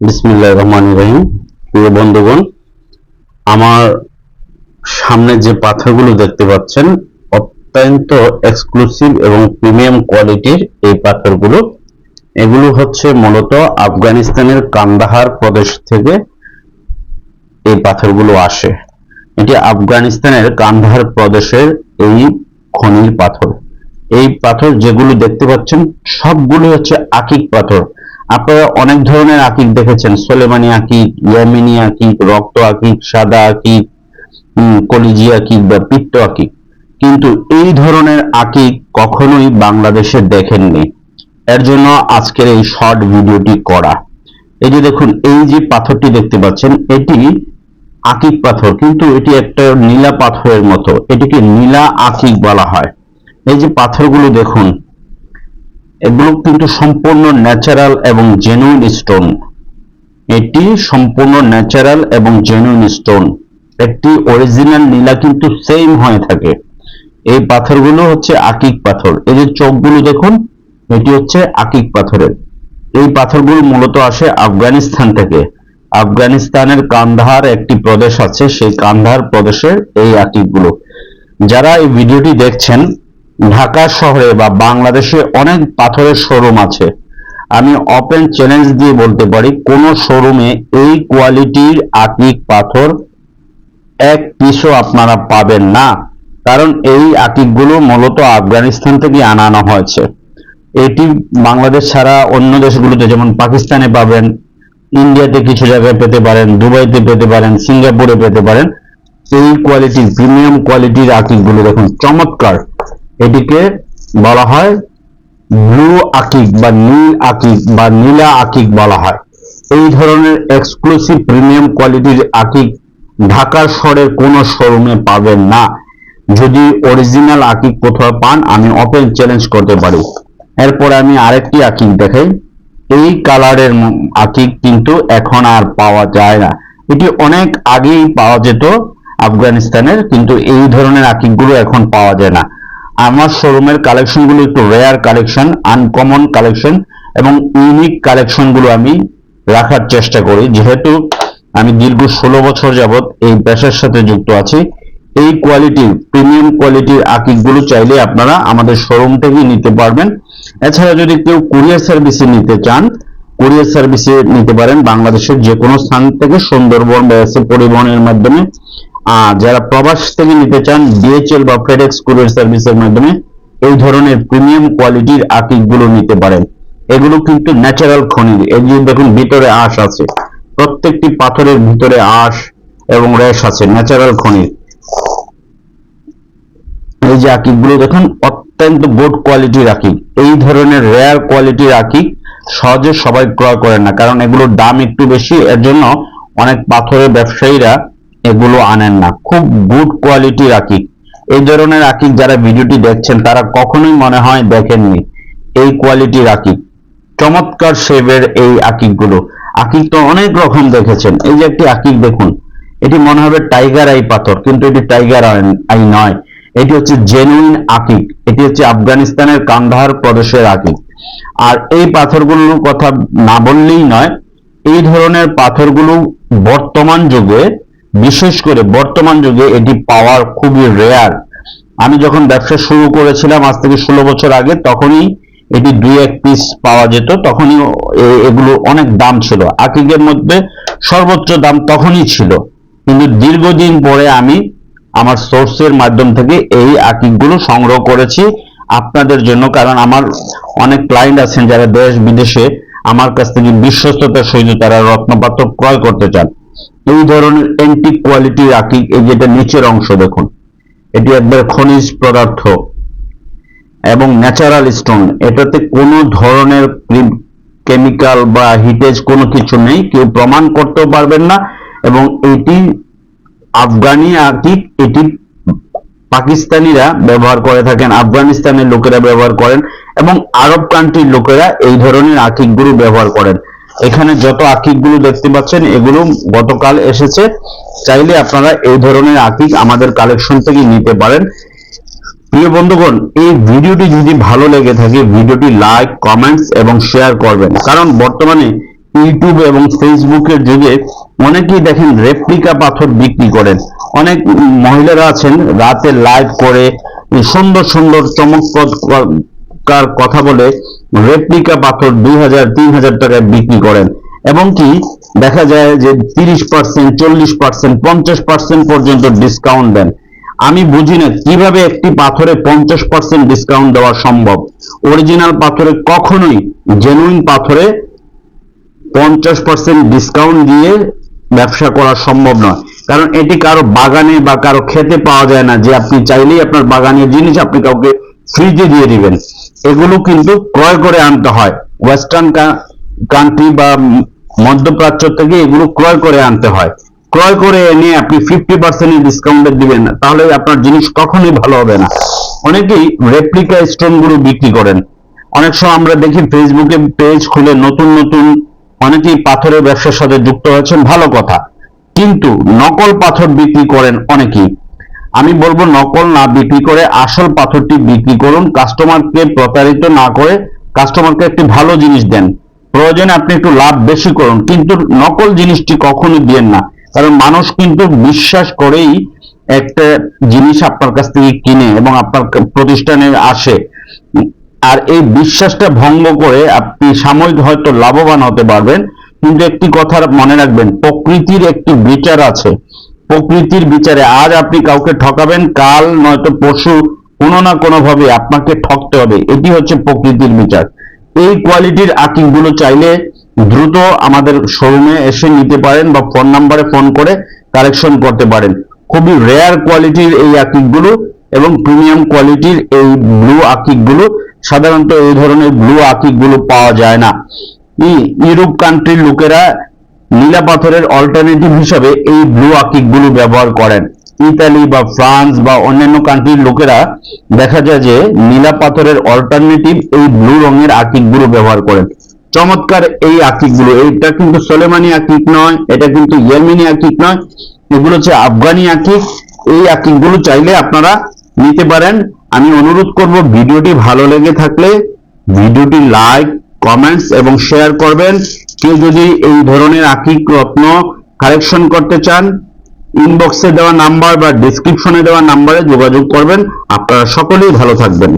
বিসমিল্লাহ রহমান রহিম। প্রিয় বন্ধুগণ, আমার সামনে যে পাথরগুলো দেখতে পাচ্ছেন, অত্যন্ত এক্সক্লুসিভ এবং প্রিমিয়াম কোয়ালিটির এই পাথরগুলো। এগুলো হচ্ছে মূলত আফগানিস্তানের কান্দাহার প্রদেশ থেকে এই পাথরগুলো আসে। এটি আফগানিস্তানের কান্দাহার প্রদেশের এই খনির পাথর। এই পাথর যেগুলো দেখতে পাচ্ছেন সবগুলো হচ্ছে আকিক পাথর। আপনারা অনেক ধরনের আকিক দেখেছেন। সোলেমানি আকিক, ইয়ামিনি আকিক, রক্ত আকিক, সাদা আকিক কলিজি আকিক বা পিত্ত আকিক। কিন্তু এই ধরনের আকিক কখনোই বাংলাদেশে দেখেননি। এর জন্য আজকের এই শর্ট ভিডিওটি করা। এই যে দেখুন, এই যে পাথরটি দেখতে পাচ্ছেন, এটি আকিক পাথর, কিন্তু এটি একটা নীলা পাথরের মতো। এটিকে নীলা আকিক বলা হয়। এই যে পাথরগুলো দেখুন এগুলো কিন্তু সম্পূর্ণ ন্যাচারাল এবং জেনুইন স্টোন এটি সম্পূর্ণ ন্যাচারাল এবং জেনুইন স্টোন একটি অরিজিনাল নীলা কিন্তু সেম হয়ে থাকে। এই পাথরগুলো হচ্ছে আকিক পাথর। এই যে চোখগুলো দেখুন, এটি হচ্ছে আকিক পাথরের। এই পাথরগুলো মূলত আসে আফগানিস্তান থেকে। আফগানিস্তানের কান্দাহার একটি প্রদেশ আছে, সেই কান্দাহার প্রদেশের এই আকিকগুলো। যারা এই ভিডিওটি দেখছেন ঢাকা শহরে বা বাংলাদেশে অনেক পাথরের শোরুম আছে। আমি ওপেন চ্যালেঞ্জ দিয়ে বলতে পারি, কোন শোরুমে এই কোয়ালিটির আকিক পাথর এক পিসও আপনারা পাবেন না। কারণ এই আকিকগুলো মূলত আফগানিস্তান থেকে আনানো হয়েছে। এটি বাংলাদেশ ছাড়া অন্য দেশগুলোতে, যেমন পাকিস্তানে পাবেন, ইন্ডিয়াতে কিছু জায়গায় পেতে পারেন, দুবাইতে পেতে পারেন, সিঙ্গাপুরে পেতে পারেন। এই কোয়ালিটির প্রিমিয়াম কোয়ালিটির আকিকগুলো দেখুন, চমৎকার। এটিকে বলা হয় ব্লু আকিক বা নীল আকিক বা নীলা আকিক বলা হয়। এই ধরনের এক্সক্লুসিভ প্রিমিয়াম কোয়ালিটির আকিক ঢাকার শহরের কোনো শোরুমে পাবেন না। যদি অরিজিনাল আকিক কোথাও পান, আমি ওপেন চ্যালেঞ্জ করতে পারি। এরপর আমি আরেকটি আকিক দেখাই। এই কালারের আকিক কিন্তু এখন আর পাওয়া যায় না। এটি অনেক আগেই পাওয়া যেত আফগানিস্তানের, কিন্তু এই ধরনের আকিকগুলো এখন পাওয়া যায় না। আমার শোরুমের কালেকশনগুলো একটু রেয়ার কালেকশন আনকমন কালেকশন এবং ইউনিক কালেকশনগুলো আমি রাখার চেষ্টা করি। যেহেতু আমি দীর্ঘ ষোলো বছর যাবত এই পেশার সাথে যুক্ত আছি, এই কোয়ালিটির প্রিমিয়াম কোয়ালিটির আকিকগুলো চাইলে আপনারা আমাদের শোরুম থেকে নিতে পারবেন। এছাড়া যদি কেউ কুরিয়ার সার্ভিসে নিতে চান কুরিয়ার সার্ভিসে নিতে পারেন বাংলাদেশের যে কোনো স্থান থেকে সুন্দরবন বা পরিবহনের মাধ্যমে। যারা প্রবাস থেকে নিতে চান ডিএচএল বা ফেডেক্স কুরিয়ার সার্ভিসের মাধ্যমে এই ধরনের প্রিমিয়াম কোয়ালিটির আকিকগুলো নিতে পারেন। এগুলো কিন্তু ন্যাচারাল খনিজ। এই দেখুন, ভিতরে আঁশ আছে। প্রত্যেকটি পাথরের ভিতরে আঁশ এবং রেশ আছে ন্যাচারাল খনিজ। এই যে আকিকগুলো দেখুন, অত্যন্ত গুড কোয়ালিটির আকিক এই ধরনের রেয়ার কোয়ালিটির আকিক সহজে সবাই ক্রয় করেন না, কারণ এগুলোর দাম একটু বেশি। এর জন্য অনেক পাথরের ব্যবসায়ীরা এগুলো আনেন না। খুব গুড কোয়ালিটির আকিক এই ধরনের আকিক যারা ভিডিওটি দেখছেন, তারা কখনোই মনে হয় দেখেননি এই কোয়ালিটির আকিক চমৎকার শেপের এই আকিকগুলো আকিক তো অনেক রকম দেখেছেন। এই যে একটি আকিক দেখুন, এটি মনে হবে টাইগার আই পাথর, কিন্তু এটি টাইগার আই নয়। এটি হচ্ছে জেনুইন আকিক এটি হচ্ছে আফগানিস্তানের কান্দাহার প্রদেশের আকিক আর এই পাথরগুলোর কথা না বললেই নয়, এই ধরনের পাথরগুলো বর্তমান যুগে বিশেষ করে বর্তমান যুগে এটি পাওয়ার খুবই রেয়ার আমি যখন ব্যবসা শুরু করেছিলাম আজ থেকে ষোলো বছর আগে, তখনই এটি দুই এক পিস পাওয়া যেত। তখনই এগুলো অনেক দাম ছিল। আকিকের মধ্যে সর্বোচ্চ দাম তখনই ছিল। কিন্তু দীর্ঘদিন পরে আমি আমার সোর্সের মাধ্যম থেকে এই আকিকগুলো সংগ্রহ করেছি আপনাদের জন্য, কারণ আমার অনেক ক্লায়েন্ট আছেন যারা দেশ বিদেশে আমার কাছ থেকে বিশ্বস্ততার সহিত তারা রত্নপাত্র ক্রয় করতে চান। এই ধরনের এন্টিক কোয়ালিটির আকিক এই যেটা নিচের অংশ দেখুন, এটি একবার খনিজ পদার্থ এবং ন্যাচারাল স্টোন এটাতে কোনো ধরনের কেমিক্যাল বা হিটেজ কোনো কিছু নেই, কেউ প্রমাণ করতেও পারবেন না, এবং এটি আফগানি আকিক এটি পাকিস্তানিরা ব্যবহার করে থাকেন, আফগানিস্তানের লোকেরা ব্যবহার করেন, এবং আরব কান্ট্রির লোকেরা এই ধরনের আকিকগুলো ব্যবহার করেন। এখানে যত আকিকগুলো দেখতে পাচ্ছেন, এগুলো গতকাল এসেছে। চাইলে আপনারা এই ধরনের আকিক আমাদের কালেকশন থেকে নিতে পারেন। প্রিয় বন্ধুগণ, এই ভিডিওটি যদি ভালো লেগে থাকে, ভিডিওটি লাইক কমেন্টস এবং শেয়ার করবেন। কারণ বর্তমানে ইউটিউব এবং ফেসবুকের যুগে অনেকেই দেখেন রেপ্লিকা পাথর বিক্রি করেন। অনেক মহিলারা আছেন, রাতে লাইভ করে, সুন্দর সুন্দর চমকপ্রদ কথা বলে রেপ্লিকা পাথর দুই হাজার, তিন হাজার টাকায় বিক্রি করেন। এবং কি দেখা যায় যে তিরিশ পার্সেন্ট, চল্লিশ পার্সেন্ট, পঞ্চাশ পার্সেন্ট পর্যন্ত ডিসকাউন্ট দেন। আমি বুঝি না কীভাবে একটি পাথরে পঞ্চাশ পার্সেন্ট ডিসকাউন্ট দেওয়া সম্ভব। অরিজিনাল পাথরে কখনোই জেনুইন পাথরে পঞ্চাশ পার্সেন্ট ডিসকাউন্ট দিয়ে ব্যবসা করা সম্ভব নয়। কারণ এটি কারও বাগানে বা কারও খেতে পাওয়া যায় না। যে আপনি চাইলেই আপনার বাগানের জিনিস আপনি কাউকে ফ্রিজে দিয়ে দিবেন। এগুলো কিন্তু ক্রয় করে আনতে হয়। ওয়েস্টার্ন কান্ট্রি বা মধ্যপ্রাচ্য থেকে এগুলো ক্রয় করে আনতে হয়। ক্রয় করে এনে আপনি ফিফটি পার্সেন্ট ডিসকাউন্টে দিবেন, তাহলে আপনার জিনিস কখনোই ভালো হবে না। অনেকেই রেপ্লিকা স্টোনগুলো বিক্রি করেন। অনেক সময় আমরা দেখি ফেসবুকে পেজ খুলে নতুন নতুন অনেকেই পাথরের ব্যবসার সাথে যুক্ত হয়েছেন, ভালো কথা। কিন্তু নকল পাথর বিক্রি করেন অনেকেই। আমি বলব নকল না বিক্রি করে আসল পাথরটি বিক্রি করুন। কাস্টমারকে প্রতারিত না করে কাস্টমারকে একটি ভালো জিনিস দেন। প্রয়োজনে আপনি একটু লাভ বেশি করুন। কিন্তু নকল জিনিসটি কখনোই দিয়েন না। কারণ মানুষ কিন্তু বিশ্বাস করেই একটা জিনিস আপনার কাছ থেকে কিনে এবং আপনার প্রতিষ্ঠানে আসে। আর এই বিশ্বাসটা ভঙ্গ করে আপনি সাময়িক হয়তো লাভবান হতে পারবেন। কিন্তু একটি কথা মনে রাখবেন, প্রকৃতির একটি বিচার আছে। প্রকৃতির বিচারে আজ আপনি কাউকে ঠকাবেন, কাল নয়তো পশু কোনো না কোনো ভাবে আপনাকে ঠকতে হবে। এটি হচ্ছে প্রকৃতির বিচার। এই কোয়ালিটির আকিগুলো চাইলে দ্রুত আমাদের শোরুমে এসে নিতে পারেন বা ফোন নাম্বারে ফোন করে কালেকশন করতে পারেন। খুবই রেয়ার কোয়ালিটির এই আকিকগুলো এবং প্রিমিয়াম কোয়ালিটির এই ব্লু আকিকগুলো সাধারণত এই ধরনের ব্লু আকিকগুলো পাওয়া যায় না। ইউরোপ কান্ট্রির লোকেরা নীলা পাথরের অল্টারনেটিভ হিসাবে এই ব্লু আকিকগুলো ব্যবহার করেন। ইতালি বা ফ্রান্স বা অন্যান্য কান্ট্রির লোকেরা দেখা যায় যে নীলা পাথরের অল্টারনেটিভ এই ব্লু রঙের আকিকগুলো ব্যবহার করেন। চমৎকার এই আকিকগুলো এইটা কিন্তু সোলেমানি আকিক নয়, এটা কিন্তু ইয়েমিনি আকিক নয়, এগুলো হচ্ছে আফগানি আকিক। এই আকিকগুলো চাইলে আপনারা নিতে পারেন। আমি অনুরোধ করব ভিডিওটি ভালো লেগে থাকলে ভিডিওটি লাইক কমেন্টস এবং শেয়ার করবেন। কেউ যদি এই ধরনের আকিক রত্ন কালেকশন করতে চান ইনবক্সে দেওয়া নাম্বার বা ডিসক্রিপশনে দেওয়া নাম্বারে যোগাযোগ করবেন। আপনারা সকলেই ভালো থাকবেন।